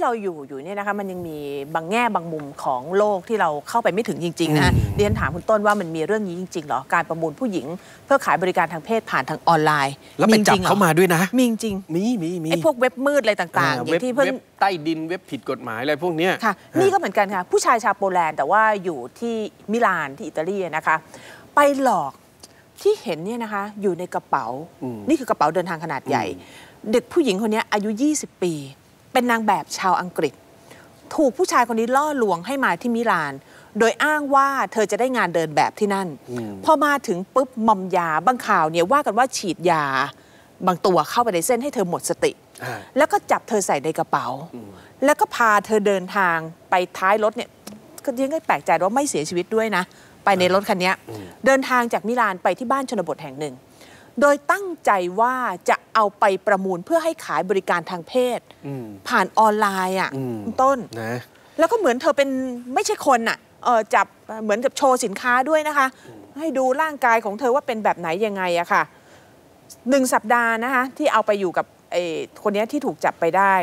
ที่เราอยู่อยู่เนี่ยนะคะมันยังมีบางแง่บางมุมของโลกที่เราเข้าไปไม่ถึงจริงๆนะอืมเรียนถามคุณต้นว่ามันมีเรื่องนี้จริงๆเหรอการประมูลผู้หญิง เพื่อขายบริการทางเพศผ่านทางออนไลน์แล้วไปจับจริงๆหรอเขามาด้วยนะ มีจริงมีมีมีไอ้พวกเว็บมืดอะไรต่างๆอเว็ย่าบงที่เพิ่งเว็บใต้ดินเว็บผิดกฎหมายอะไรพวกเนี้ยค่ะนี่ก็เหมือนกันค่ะผู้ชายชาวโปแลนด์แต่ว่าอยู่ที่มิลานที่อิตาลีนะคะไปหลอกที่เห็นเนี่ยนะคะอยู่ในกระเป๋าอืมนี่คือกระเป๋าเดินทางขนาดใหญ่ เด็กผู้หญิงคนนี้อายุ 20 ปี เป็นนางแบบชาวอังกฤษ ถูกผู้ชายคนนี้ล่อลวงให้มาที่มิลาน โดยอ้างว่าเธอจะได้งานเดินแบบที่นั่นอืมพอมาถึงปุ๊บมอมยาบางข่าวเนี่ยว่ากันว่าฉีดยา บางตัวเข้าไปในเส้นให้เธอหมดสติอ่าแล้วก็จับเธอใส่ในกระเป๋า แล้วก็พาเธอเดินทางไปท้ายรถเนี่ยก็ยังก็แปลกใจว่าไม่เสียชีวิตด้วยนะ ไปในรถคันเนี้ยเดินทางจากมิลานไปที่บ้านชนบทแห่งหนึ่ง โดยตั้งใจว่าจะเอาไปประมูลเพื่อให้ขายบริการทางเพศอืมผ่านออนไลน์อะอืมคุณต้นนะแล้วก็เหมือนเธอเป็นไม่ใช่คนอะเออจับเหมือนกับโชว์สินค้าด้วยนะคะ ให้ดูร่างกายของเธอว่าเป็นแบบไหนยังไงอะค่ะหนึ่งสัปดาห์นะคะที่เอาไปอยู่กับไอ้คนเนี้ยที่ถูกจับไปได้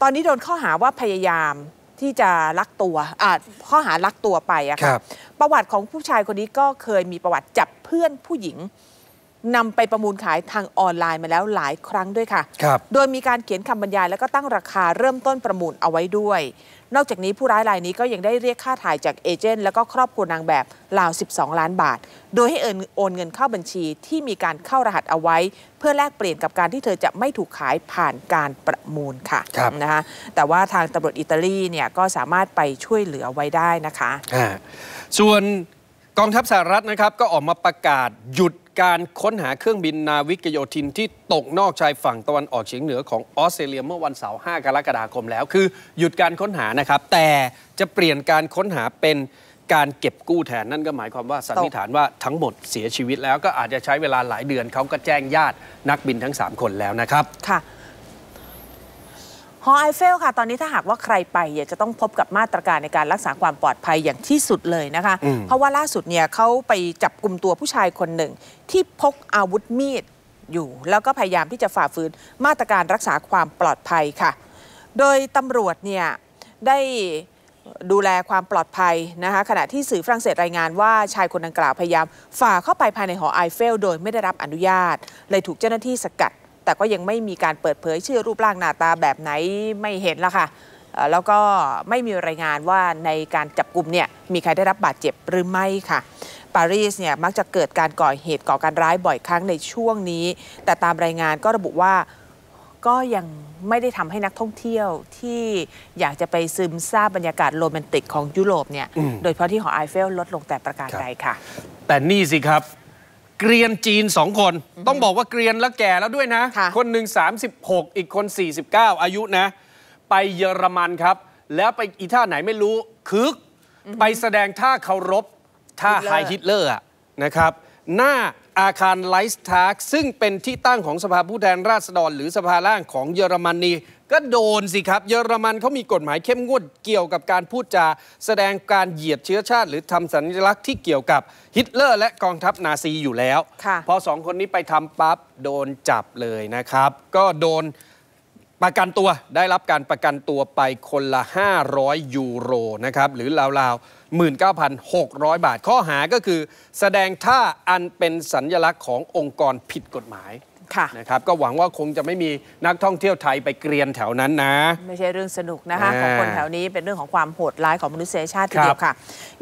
ตอนนี้โดนข้อหาว่าพยายามที่จะลักตัวอ่าข้อหาลักตัวไปอะคค่ะรับประวัติของผู้ชายคนนี้ก็เคยมีประวัติจับเพื่อนผู้หญิง นำไปประมูลขายทางออนไลน์มาแล้วหลายครั้งด้วยค่ะครับโดยมีการเขียนคำบรรยายแล้วก็ตั้งราคาเริ่มต้นประมูลเอาไว้ด้วย นอกจากนี้ผู้ร้ายรายนี้ก็ยังได้เรียกค่าถ่ายจากเอเจนต์แล้วก็ครอบครัวนางแบบราว 12 ล้านบาท โดยให้เอินโอนเงินเข้าบัญชีที่มีการเข้ารหัสเอาไว้ เพื่อแลกเปลี่ยนกับการที่เธอจะไม่ถูกขายผ่านการประมูลค่ะครับนะคะแต่ว่าทางตำรวจอิตาลีเนี่ยก็สามารถไปช่วยเหลือไว้ได้นะคะอ่าส่วนกองทัพสหรัฐนะครับก็ออกมาประกาศหยุด การค้นหาเครื่องบินนาวิกโยธินที่ตกนอกชายฝั่งตะวันออกเฉียงเหนือของออสเตรเลียเมื่อวันเสาร์ 5 กรกฎาคมแล้ว คือหยุดการค้นหานะครับ แต่จะเปลี่ยนการค้นหาเป็นการเก็บกู้แทนนั่นก็หมายความว่าสันนิษฐานว่าทั้งหมดเสียชีวิตแล้วก็อาจจะใช้เวลาหลายเดือนเขาก็แจ้งญาตินักบินทั้ง 3 คนแล้วนะครับค่ะ หอไอเฟลค่ะ ตอนนี้ถ้าหากว่าใครไปเนี่ยจะต้องพบกับมาตรการในการรักษาความปลอดภัยอย่างที่สุดเลยนะคะอืมเพราะว่าล่าสุดเนี่ยเขาไปจับกลุ่มตัวผู้ชายคนหนึ่ง ที่พกอาวุธมีดอยู่ แล้วก็พยายามที่จะฝ่าฝืนมาตรการรักษาความปลอดภัยค่ะ โดยตำรวจเนี่ยได้ดูแลความปลอดภัยนะคะขณะที่สื่อฝรั่งเศสรายงานว่าชายคนดังกล่าวพยายามฝ่าเข้าไปภายในหอไอเฟล โดยไม่ได้รับอนุญาต เลยถูกเจ้าหน้าที่สกัด แต่ก็ยังไม่มีการเปิดเผยชื่อรูปร่างหน้าตาแบบไหนไม่เห็นละค่ะเอ่อแล้วก็ไม่มีรายงานว่าในการจับกลุ่มเนี่ยมีใครได้รับบาดเจ็บหรือไม่ค่ะปารีสเนี่ยมักจะเกิดการก่อเหตุก่อการร้ายบ่อยครั้งในช่วงนี้ แต่ตามรายงานก็ระบุว่าก็ยังไม่ได้ทำให้นักท่องเที่ยวที่อยากจะไปซึมซาบบรรยากาศโรแมนติกของยุโรปเนี่ยอืมโดยเฉพาะที่หอไอเฟลลดลงแต่ประการครับใดค่ะ แต่นี่สิครับ เกรียนจีนสองคน ต้องบอกว่าเกรียนแล้วแก่แล้วด้วยนะค่ะคนหนึ่ง36 อีกคน 49 อายุนะ ไปเยอรมันครับ แล้วไปอีท่าไหนไม่รู้คึก ไปแสดงท่าเคารพท่าฮิตเลอร์ไฮฮิตเลอร์อะนะครับ หน้าอาคารไลฟ์ทาร์กซึ่งเป็นที่ตั้งของสภาผู้แทนราษฎร หรือสภาล่างของเยอรมนี ก็โดนสิครับ เยอรมันเขามีกฎหมายเข้มงวดเกี่ยวกับการพูดจา แสดงการเหยียดเชื้อชาติ หรือทำสัญลักษณ์ที่เกี่ยวกับฮิตเลอร์ และกองทัพนาซีอยู่แล้วค่ะพอสองคนนี้ไปทำปั๊บโดนจับเลยนะครับ ก็โดนประกันตัวได้รับการประกันตัวไปคนละ 500 ยูโรนะครับหรือราวๆ 19,600 บาท ข้อหาก็คือ แสดงท่าอันเป็นสัญลักษณ์ขององค์กรผิดกฎหมายค่ะนะครับก็หวังว่าคงจะไม่มีนักท่องเที่ยวไทยไปเกรียนแถวนั้นนะ ไม่ใช่เรื่องสนุกนะคะอ่าของคนแถวนี้เป็นเรื่องของความโหดร้ายของมนุษยชาติทีเดีครัยวบค่ะ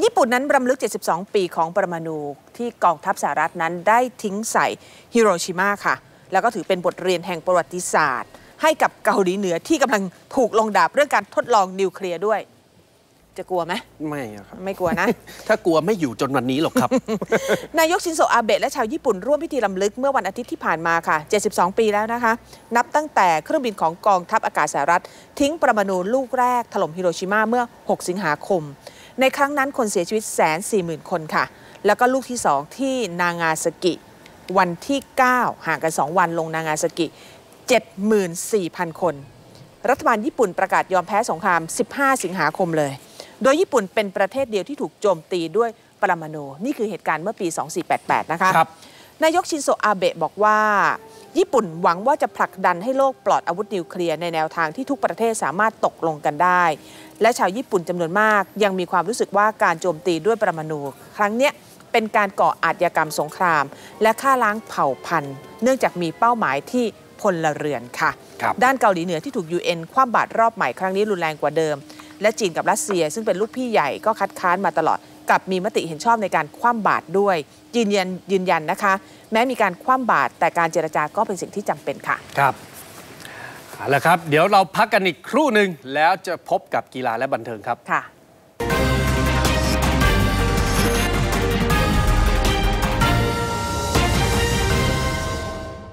ญี่ปุ่นนั้นรำลึก 72 ปีของปรมาณูที่กองทัพสหรัฐนั้นได้ทิ้งใส่ฮิโรชิมาค่ะ แล้วก็ถือเป็นบทเรียนแห่งประวัติศาสตร์ ให้กับเกาหลีเหนือที่กำลังถูกลงดาบเรื่องการทดลองนิวเคลียร์ด้วย จะกลัวไหมไม่อะครับ ไม่กลัวนะ ถ้ากลัวไม่อยู่จนวันนี้หรอกครับ นายกชินโซอาเบะและชาวญี่ปุ่นร่วมพิธีลำลึกเมื่อวันอาทิตย์ที่ผ่านมาค่ะ 72 ปีแล้วนะคะ นับตั้งแต่เครื่องบินของกองทัพอากาศสหรัฐ ทิ้งปรมาณูลูกแรกถล่มฮิโรชิมาเมื่อ 6 สิงหาคม ในครั้งนั้นคนเสียชีวิตแสนสี่หมื่นคนค่ะ แล้วก็ลูกที่2ที่นางาซากิ วันที่ 9 ห่างกัน 2 วันลงนางาซากิ 74,000 คน รัฐบาลญี่ปุ่นประกาศยอมแพ้สงคราม 15 สิงหาคมเลย โดยญี่ปุ่นเป็นประเทศเดียวที่ถูกโจมตีด้วยปรมาณูนี่คือเหตุการณ์เมื่อปี 2488 นะคะครับนายกชินโซอาเบะบอกว่า ญี่ปุ่นหวังว่าจะผลักดันให้โลกปลอดอาวุธนิวเคลียร์ในแนวทางที่ทุกประเทศสามารถตกลงกันได้ และชาวญี่ปุ่นจำนวนมาก ยังมีความรู้สึกว่าการโจมตีด้วยปรมาณูครั้งเนี้ยเป็นการก่ออาชญากรรมสงคราม และฆ่าล้างเผ่าพันธุ์ เนื่องจากมีเป้าหมายที่พลเรือนค่ะครับด้านเกาหลีเหนือที่ถูก UN คว่ำบาตรรอบใหม่ครั้งนี้รุนแรงกว่าเดิม และจีนกับรัสเซีย ซึ่งเป็นลูกพี่ใหญ่ก็คัดค้านมาตลอดกับมีมติเห็นชอบในการคว่ำบาตรด้วย ยืนยันยืนยันนะคะ แม้มีการคว่ำบาตรแต่การเจรจาก็เป็นสิ่งที่จำเป็นค่ะครับเอาละครับ เดี๋ยวเราพักกันอีกครู่หนึ่งแล้วจะพบกับกีฬาและบันเทิงครับค่ะ